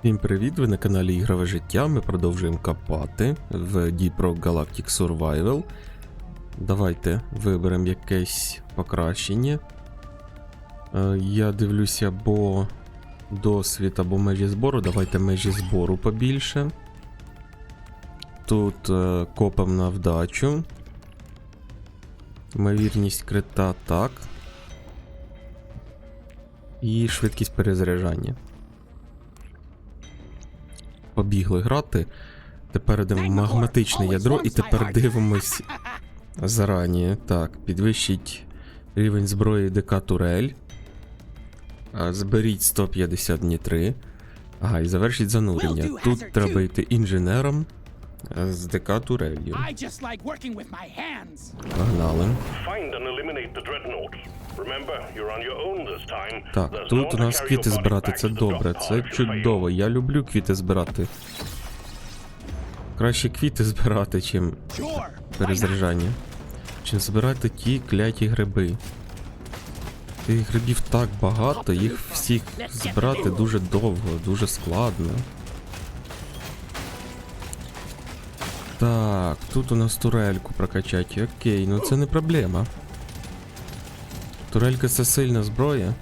Всім привіт! Ви на каналі Ігрове життя. Ми продовжуємо копати в Deep Galactic Survival. Давайте виберемо якесь покращення. Е, Я дивлюся або досвід, або межі збору. Давайте межі збору побільше. Тут е, копам на вдачу. Ймовірність крита так. І швидкість перезаряджання побігли грати. Тепер йдемо в магматичне ядро, і тепер дивимось зарані. Так, підвищіть рівень зброї ДК Турель. Зберіть 150 днітри. Ага, і завершіть занурення. Тут треба йти інженером з ДК Турелью. Like working with my hands. Погнали. Find and eliminate the dreadnought. Remember, you're on your own this time. Так, There's тут у нас квіти збирати, це добре, це чудово. Я люблю квіти збирати. Краще квіти збирати, чим перезаряджання. Чим збирати ті кляті гриби. Тих грибів так багато, їх всіх збирати дуже довго, дуже складно. Так, тут у нас турельку прокачати. Окей, ну це не проблема. Турелька це сильна зброя.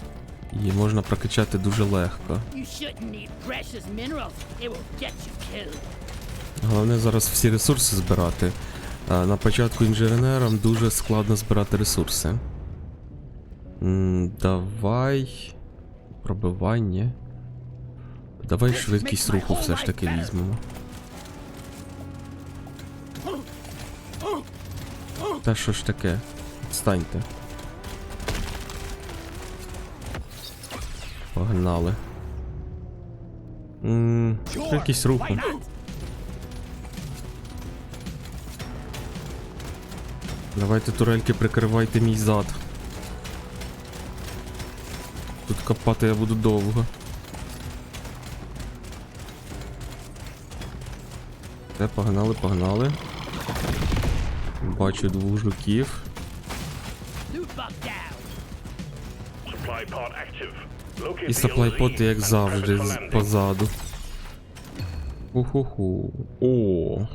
Її можна прокачати дуже легко. Головне зараз всі ресурси збирати. А на початку інженерам дуже складно збирати ресурси. М, давай. Пробивання. Давай швидкість руху все ж таки візьмемо. Та що ж таке? Відстаньте. Погнали. М, Швидкість руху. Давайте турельки прикривайте мій зад. Тут копати я буду довго. Все, погнали, погнали. Бачу двох жуків. І саплайпоти, як завжди, позаду. Уху-ху. О.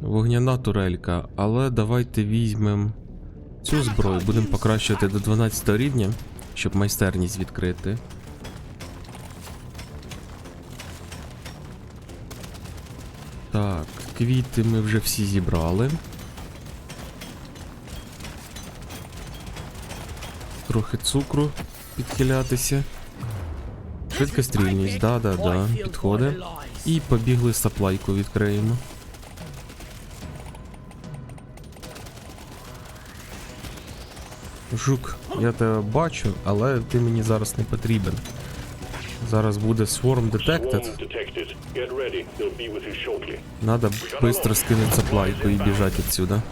Вогняна турелька, але давайте візьмемо цю зброю, будемо покращувати до 12 рівня, щоб майстерність відкрити. Так, квіти ми вже всі зібрали. Трохи цукру підхилятися. Швидкострільність, да-да-да, підходить. І побігли саплайку відкриємо. Жук, я тебе бачу, але ти мені зараз не потрібен. Зараз буде Swarm Detected. Надо быстро скинуть саплайку і біжать отсюда.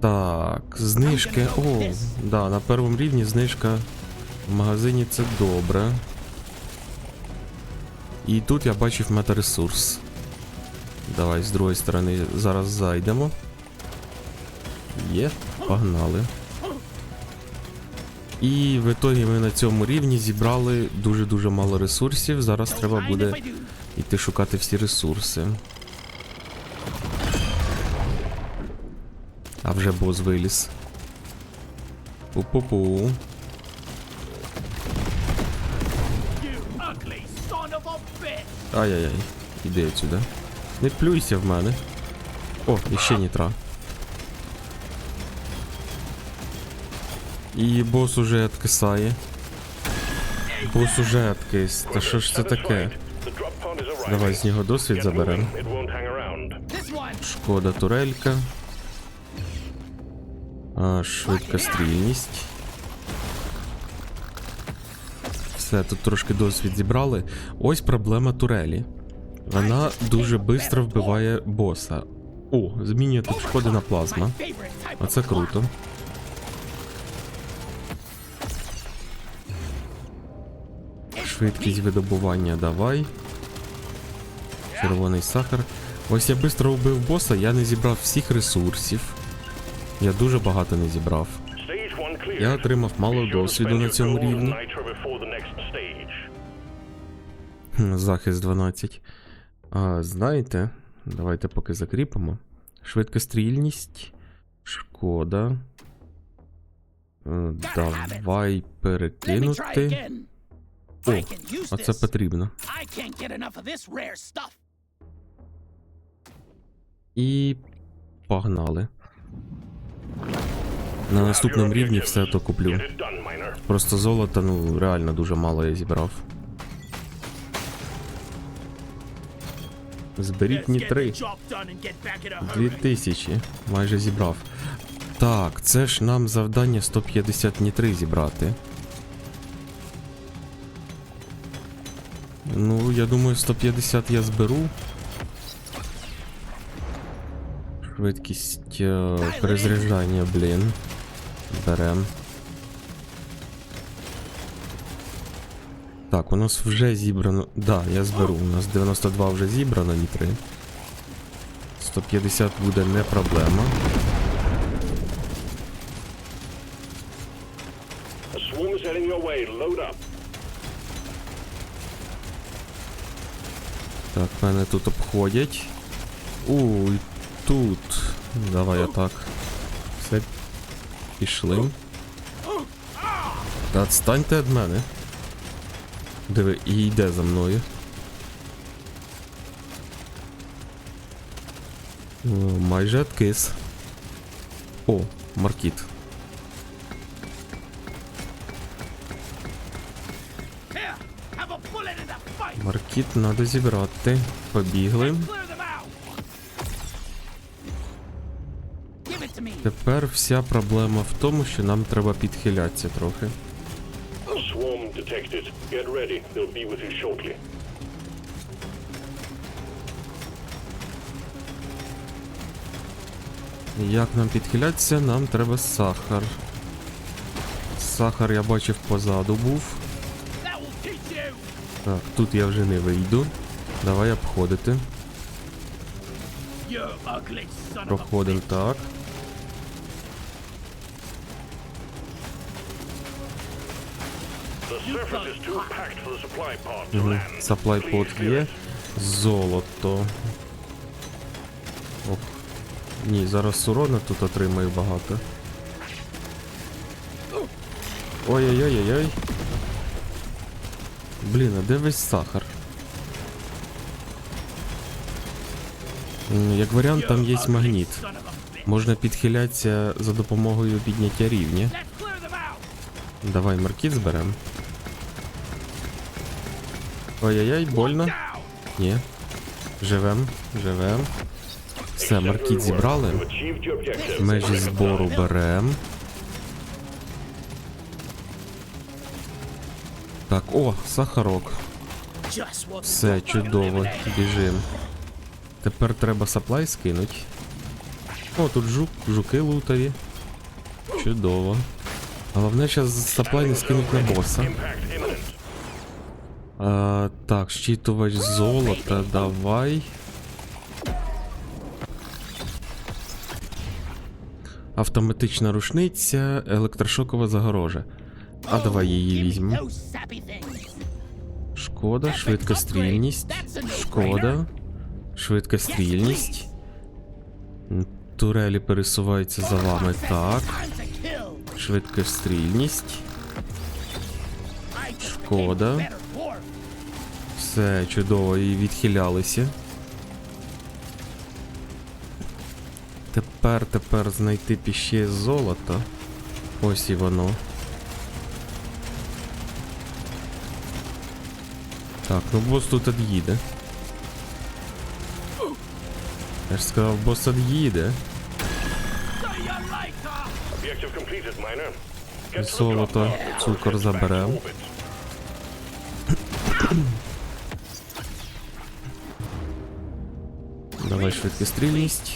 Так, знижки. О, да, на першому рівні знижка в магазині це добре. І тут я бачив метаресурс. Давай з другої сторони зараз зайдемо. Є, погнали. І в ітогі ми на цьому рівні зібрали дуже-дуже мало ресурсів. Зараз треба буде? Іти шукати всі ресурси. А вже бос виліз. Пу-пу-пу. Ай-яй-яй. Іди отсюда. Не плюйся в мене. О, іще нітра. І бос уже откисає. Бос уже откис. Та що ж це таке? Давай з нього досвід заберемо. Шкода турелька. А, швидкострільність. Все, тут трошки досвід зібрали. Ось проблема турелі. Вона дуже швидко вбиває боса. О, змінює тут шкоди на плазма. Оце круто. Швидкість видобування давай. Червоний сахар. Ось я швидко вбив боса, я не зібрав всіх ресурсів. Я дуже багато не зібрав. Я отримав мало досвіду на цьому рівні. Захист 12. А, знаєте, давайте поки закріпимо. Швидкострільність. Шкода. Е, Давай перекинути. О, I can use а це потрібно. І погнали. На наступному рівні все то куплю. Просто золота, ну, реально дуже мало я зібрав. Зберіть нітри. Дві тисячі. Майже зібрав. Так, це ж нам завдання 150 нітри зібрати. Ну, я думаю, 150 я зберу. Швидкість е, перезаряджання, блін. Берем. Так, у нас вже зібрано. Да, я зберу. У нас 92 вже зібрано, нітри. 150 буде не проблема. Мене тут обходять. Уй, тут. Давай отак. Все. Пішли. Та відстаньте від мене. Диви, і йде за мною. О, майже откис. О, маркіт. Маркіт треба зібрати. Побігли. Тепер вся проблема в тому, що нам треба підхилятися трохи. Як нам підхилятися? Нам треба сахар. Сахар я бачив позаду був. Так, тут я вже не вийду. Давай обходити. Проходимо так. Угу. pod є. Золото. Ох. Ні, зараз урона тут отримаю багато. Ой-ой-ой-ой-ой. Блін, а де весь сахар? Як варіант, там є магніт. Можна підхилятися за допомогою підняття рівня. Давай маркіт зберем. Ой-ой-ой, больно. Ні. Живем, живем. Все, маркіт зібрали. Межі збору берем. Так, о, сахарок. Все, чудово, біжим. Тепер треба саплай скинуть. О, тут жук, жуки лутові. Чудово. Головне зараз саплай не скинуть на боса. А, так, щитувач золота, давай. Автоматична рушниця, електрошокова загорожа. А давай її візьмемо. Those sappy things. Шкода. Шкода. Швидкострільність. Турелі пересуваються за вами. Так. Kill. Швидкострільність. Шкода. Все чудово і відхилялися. Тепер, тепер знайти піще золото. Ось і воно. Так, ну бос тут од'їде. Я ж сказав, бос од'їде. See you later. Objective completed, miner. Get to the Золото, цукор заберем. Давай швидкострільність.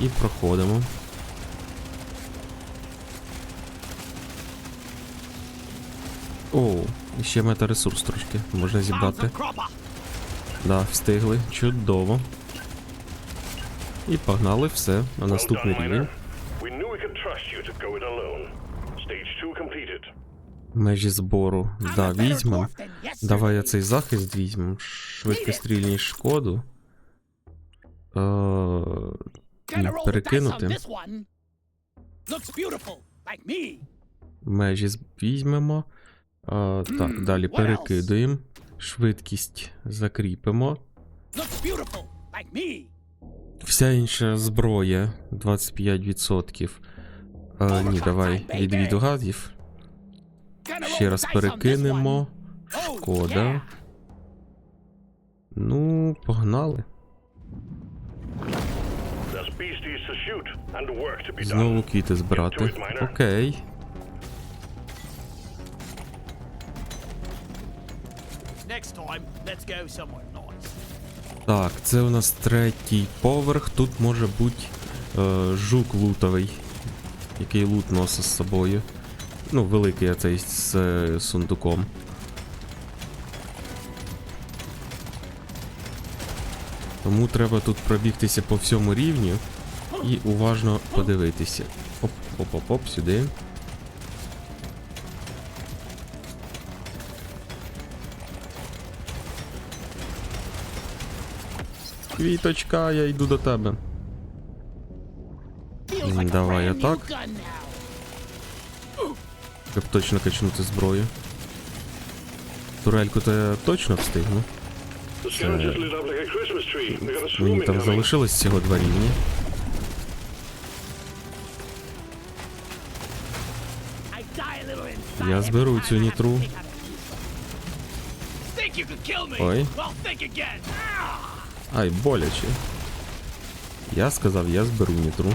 І проходимо. О, і ще метаресурс трошки. Можна зібрати. Да, встигли. Чудово. І погнали все на наступний рівень. Межі збору. Да, візьмем. Давай я цей захист візьмем. Швидкострільність шкоду. Е, on перекинути. Межі з- візьмемо. Е, так, далі перекидуємо. Швидкість закріпимо. Вся інша зброя 25%. Е, ні, давай відвіду гадів. Ще раз перекинемо. Oh, Шкода. Ну, погнали. Знову квіти збирати. Окей. Так, це у нас третій поверх. Тут може бути е, жук лутовий, який лут носить з собою. Ну, великий оцей з е, сундуком. Тому треба тут пробігтися по всьому рівню і уважно подивитися. Оп, оп, оп, оп, сюди. Квіточка, я йду до тебе. Давай атак. Щоб точно качнути зброю. Турельку то я точно встигну. A Мені там залишилось всього два рівні. Я зберу цю нітру. take Ай, боляче. Я сказав, я зберу нітру.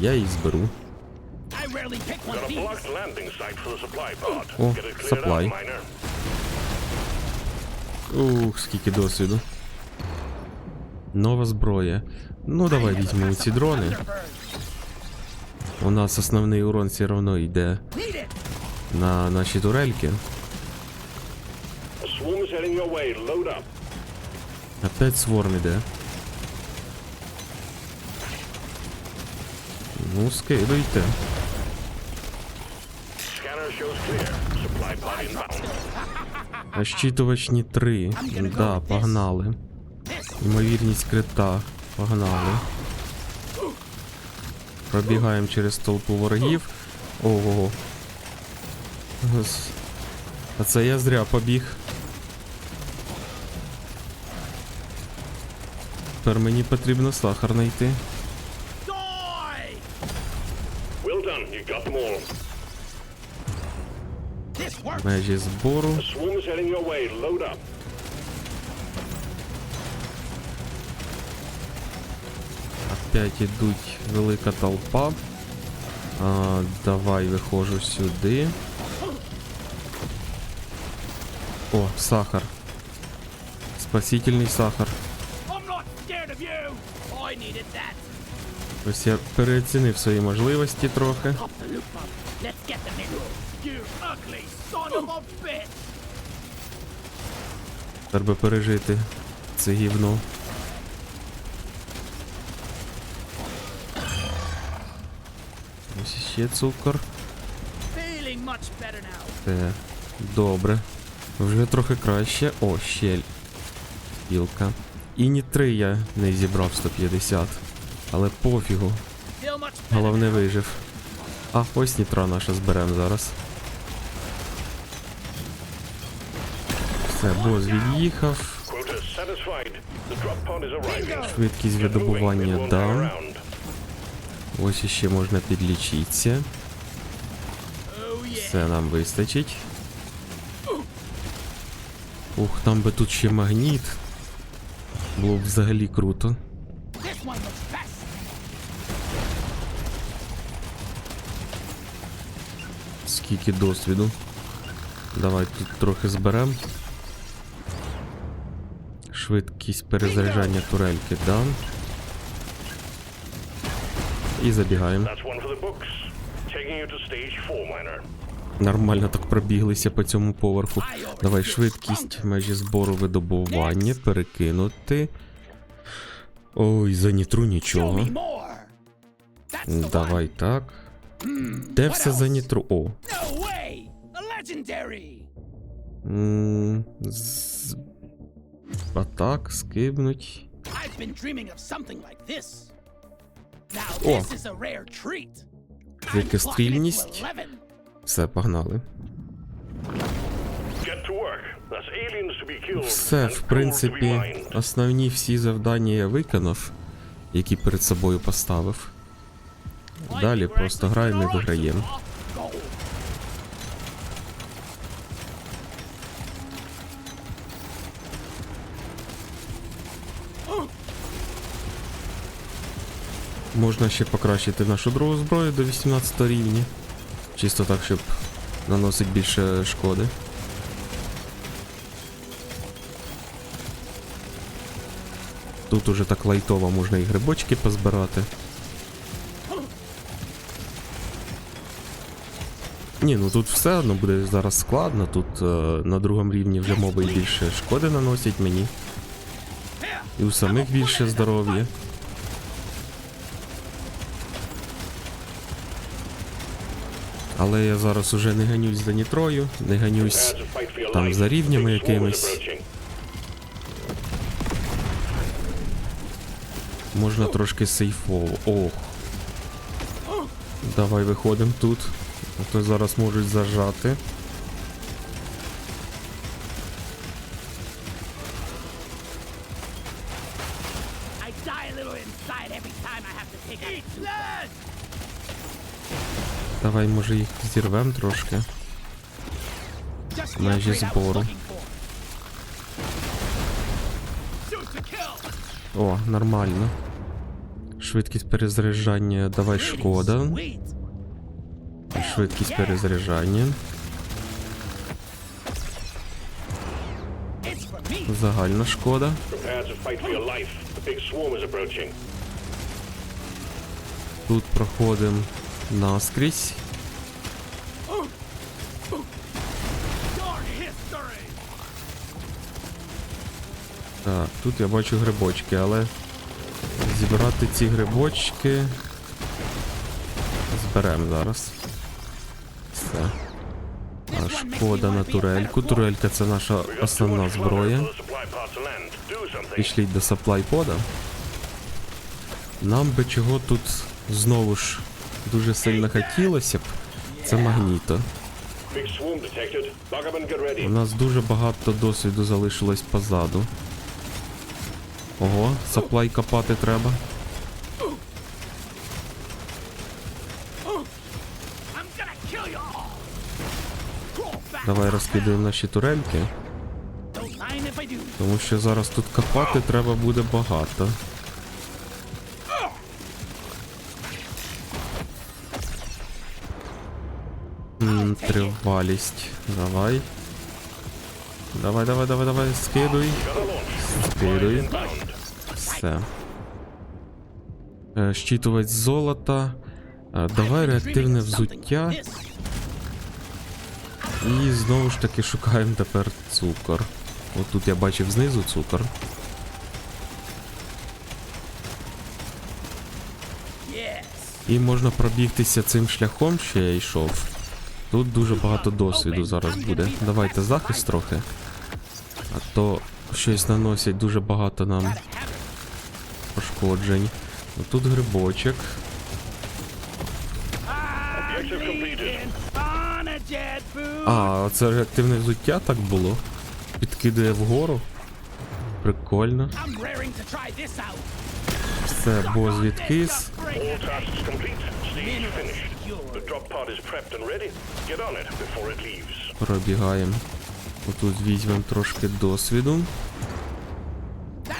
Я її зберу. Out, miner. Ух, скільки досвіду. Нова зброя. Ну давай візьмемо ці дрони. У нас основний урон все одно йде Need it. на наші турельки. Опять сворм іде. Ну, скидуйте. Pod inbound. Щитувачні 3. Да, погнали. Ймовірність крита. Погнали. Пробігаємо через толпу ворогів. Ого. А це я зря побіг. Тепер мені потрібно сахар знайти. Die! Well done. You got them all. This works. Межі збору. A swarm is heading your way. Load up. Опять ідуть велика толпа. А, давай виходжу сюди. О, сахар. Спасительний сахар. Ось я переоцінив свої можливості трохи. Треба пережити це гівно. Ось ще цукор. Те, добре. Вже трохи краще. О, щель. Білка. І ні три я не зібрав 150. Але пофігу. Головне вижив. А, ось нітра наша зберемо зараз. Все, бос від'їхав. Швидкість видобування дам. Ось іще можна підлічитися. Це нам вистачить. Ух, там би тут ще магніт. Було б взагалі круто. Скільки досвіду. Давай тут трохи зберем. Швидкість перезаряджання турельки дам. І забігаємо. Нормально так пробіглися по цьому поверху. Давай швидкість межі збору видобування перекинути. Ой, за нітру нічого. Давай так. Де все за нітру? О. Атак, скибнуть. О. Тільки стрільність. 11. Все, погнали. Все, в принципі, основні всі завдання я виконав, які перед собою поставив. Далі просто граємо і виграємо. Можна ще покращити нашу другу зброю до 18 рівня. Чисто так, щоб наносить більше шкоди. Тут уже так лайтово можна і грибочки позбирати. Ні, ну тут все одно буде зараз складно. Тут е, на другому рівні вже моби більше шкоди наносять мені. І у самих більше здоров'я. Але я зараз уже не ганюсь за нітрою, не ганюсь там за рівнями якимись. Можна трошки сейфово. Ох. Давай виходимо тут. А то зараз можуть зажати. Давай, може, їх зірвем трошки. Межі збору. О, нормально. Швидкість перезаряджання, давай шкода. Швидкість перезаряджання. Загальна шкода. Тут проходимо наскрізь. Так, тут я бачу грибочки, але зібрати ці грибочки. Зберемо зараз. Все. На турельку. Турелька це наша основна зброя. Пішліть до саплайпода. Нам би чого тут знову ж дуже сильно хотілося б. Це магніто. У нас дуже багато досвіду залишилось позаду. Ого, саплай копати треба. Давай розкидаємо наші турельки, тому що зараз тут копати треба буде багато. М, Тривалість. Давай. Давай, давай, давай, давай, скидуй. Скидуй. Все. Е, Щитувач золота. Е, Давай реактивне взуття. І знову ж таки шукаємо тепер цукор. Отут я бачив знизу цукор. І можна пробігтися цим шляхом, що я йшов. Тут дуже багато досвіду зараз буде. Давайте захист трохи. А то щось наносять дуже багато нам пошкоджень. Тут грибочок. А, це реактивне взуття так було. Підкидує вгору. Прикольно. Все, бос відкис. Пробігаємо. Отут візьмемо трошки досвіду.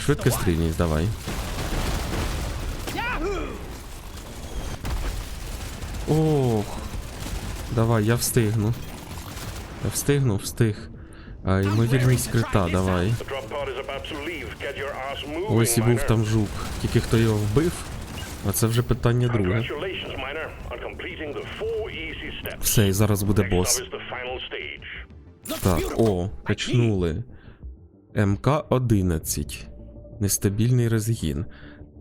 Швидка стрільність, давай. Ох. Давай, я встигну. Встигну, встиг. А, ймовірність крита, давай. Ось і був там жук. Тільки хто його вбив. А це вже питання друге. Все, і зараз буде бос. Так, о, качнули. МК-11. Нестабільний розгін.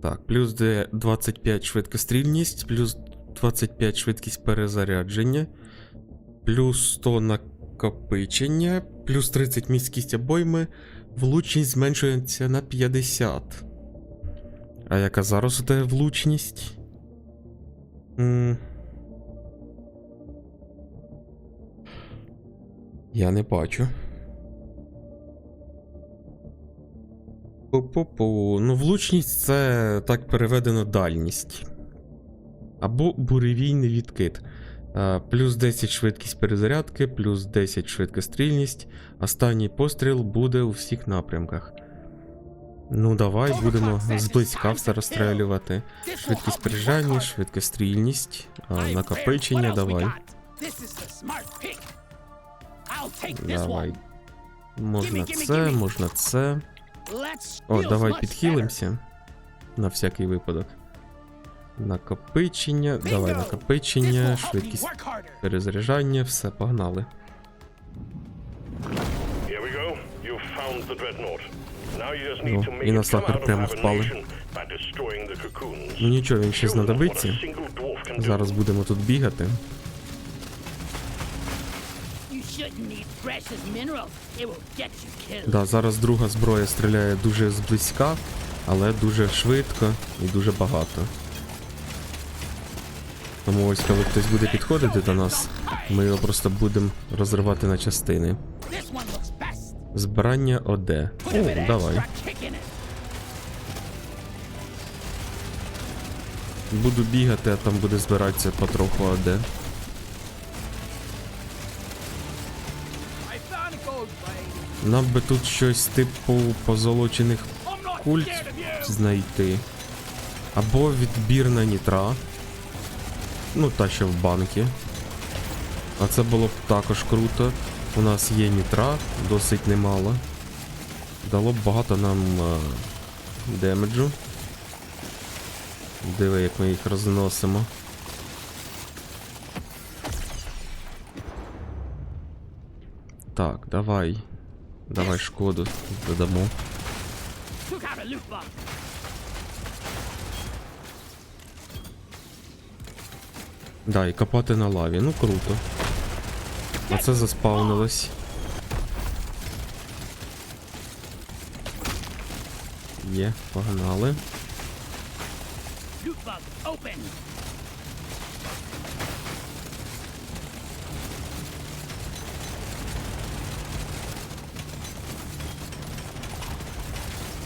Так, плюс 25 швидкострільність, плюс 25 швидкість перезарядження, плюс 100 на накопичення, плюс 30 міськість обойми, влучність зменшується на 50. А яка зараз тебе влучність? Я не бачу. Пу-пу-пу. Ну, влучність це так переведено дальність. Або буревійний відкид. А, плюс 10 швидкість перезарядки, плюс 10 швидкострільність. Останній постріл буде у всіх напрямках. Ну, давай будемо зблизька все розстрелювати. Швидкість пережання, швидкострільність, а, накопичення, давай. Давай. Можна це, можна це. О, давай підхилимося. На всякий випадок. Накопичення, давай накопичення, швидкість перезаряджання, все, погнали. Ну, і на of прямо впали. Ну нічого, він ще знадобиться. Зараз будемо тут бігати. Да, зараз друга зброя стріляє дуже зблизька, але дуже швидко і дуже багато. Тому ось коли хтось буде підходити до нас, ми його просто будемо розривати на частини. Збирання ОД. О, давай. Буду бігати, а там буде збиратися потроху АД. Нам би тут щось типу позолочених культ знайти. Або відбірна нітра. Ну, та що в банки. А це було б також круто. У нас є нітра, досить немало. Дало б багато нам е, демеджу. Диви, як ми їх розносимо. Так, давай. Давай шкоду додамо. Да, і копати на лаві. Ну круто. Оце заспавнилось. Є, погнали.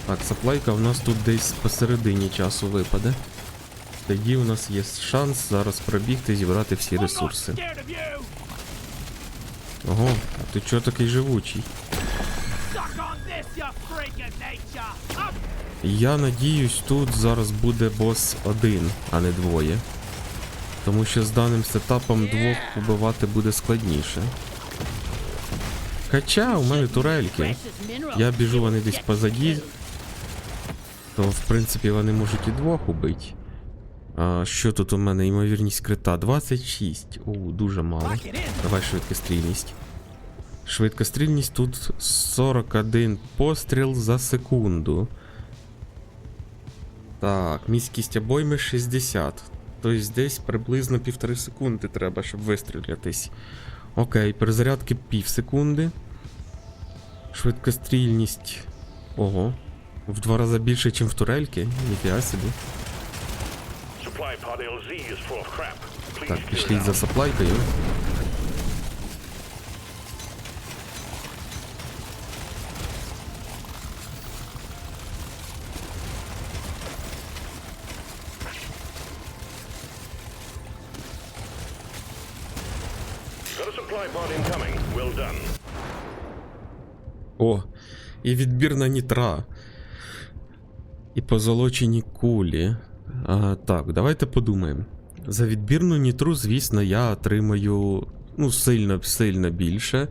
Так, саплайка в нас тут десь посередині часу випаде. Тоді у нас є шанс зараз пробігти зібрати всі ресурси. Ого, а ти чого такий живучий? Я надіюсь, тут зараз буде бос один, а не двоє. Тому що з даним сетапом двох убивати буде складніше. Хоча у мене турельки. Я біжу, вони десь позаді. То в принципі вони можуть і двох убити. Що тут у мене? Ймовірність крита 26. У, дуже мало. Lock it in. Давай швидкострільність. Швидкострільність тут 41 постріл за секунду. Так, міськість обойми 60. Тобто десь приблизно півтори секунди треба, щоб вистрілятись. Окей, перезарядки пів секунди. Швидкострільність. Ого. В два рази більше, ніж в турельки. Ніфіга собі. pod incoming. Well done. О, і відбірна нітра. І позолочені кулі. А, так, давайте подумаємо. За відбірну нітру, звісно, я отримаю ну, сильно сильно більше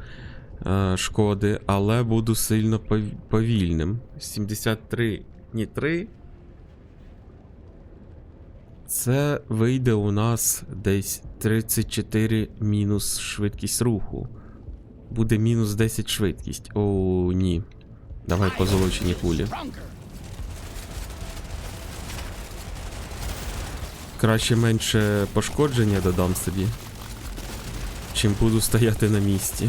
а, шкоди, але буду сильно повільним. 73 нітри. Це вийде у нас десь 34 мінус швидкість руху. Буде мінус 10 швидкість. О, ні. Давай позолочені кулі. Краще менше пошкодження додам собі. Чим буду стояти на місці.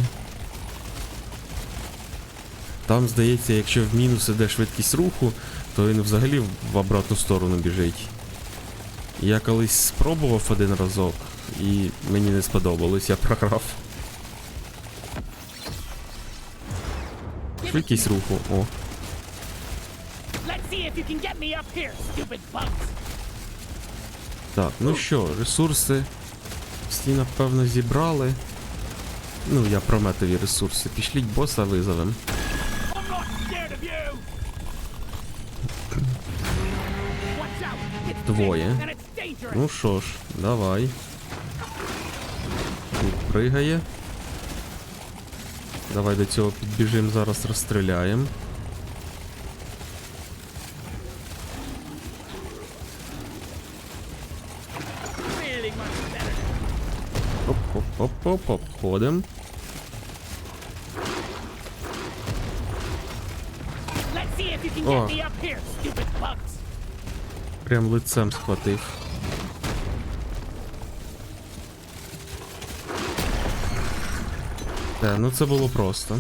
Там, здається, якщо в мінус іде швидкість руху, то він взагалі в обратну сторону біжить. Я колись спробував один разок, і мені не сподобалось, я програв. Швидкість руху, о. Let's see if you can get me up here, stupid bugs. Так, ну що, ресурси всі, напевно, зібрали. Ну, я про метові ресурси. Пішліть боса визовем. Двоє. Ну що ж, давай. Тут пригає. Давай до цього підбіжимо, зараз розстріляємо. Here, stupid О. Прям лицем схватив. Так, ну це було просто.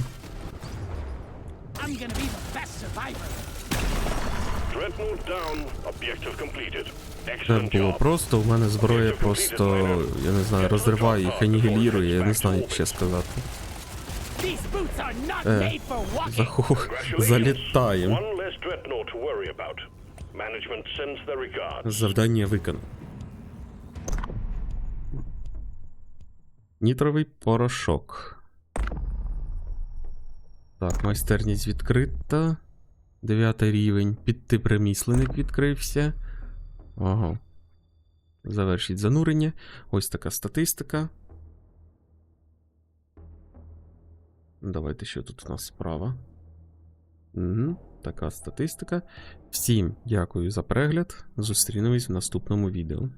Це було просто, у мене зброя просто, я не знаю, розриває їх, анігілірує, я не знаю, як ще сказати. Е. Заху... Залітаємо. Завдання виконано. Нітровий порошок. Так, майстерність відкрита. Дев'ятий рівень. Підтип ремісленник відкрився. Ага. Завершіть занурення. Ось така статистика. Давайте що тут у нас справа. Угу, така статистика. Всім дякую за перегляд. Зустрінемось в наступному відео.